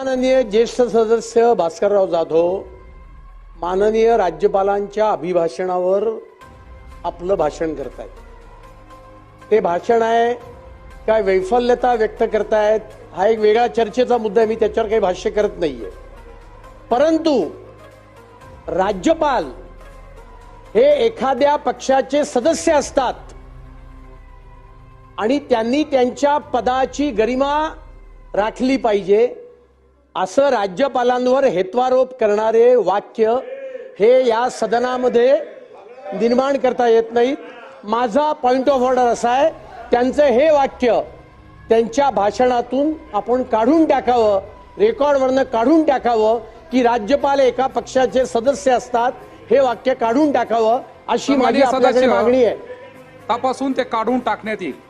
माननीय ज्येष्ठ सदस्य भास्करराव जाधव माननीय राज्यपालांच्या अभिभाषणावर आपलं भाषण करतायत. ते भाषण आहे काय वैफल्यता व्यक्त करतायत हा एक वेगळा चर्चेचा मुद्दा आहे मी त्याच्यावर काही भाष्य करत नाहीये. परंतु राज्यपाल हे एखाद्या पक्षाचे सदस्य असतात आणि त्यांनी त्यांच्या पदाची गरिमा राखली पाहिजे असं राज्यपालांवर हेत्वारोप करणारे वाक्य हे या सदनामध्ये निर्माण करता येत नाहीत. माझा पॉइंट ऑफ ऑर्डर असा आहे त्यांचं हे वाक्य त्यांच्या भाषणातून आपण काढून टाकावं रेकॉर्डवरनं काढून टाकावं की राज्यपाल एका पक्षाचे सदस्य असतात हे वाक्य काढून टाकावं अशी माझी मागणी आहे. तपासून ते काढून टाकण्यात येईल.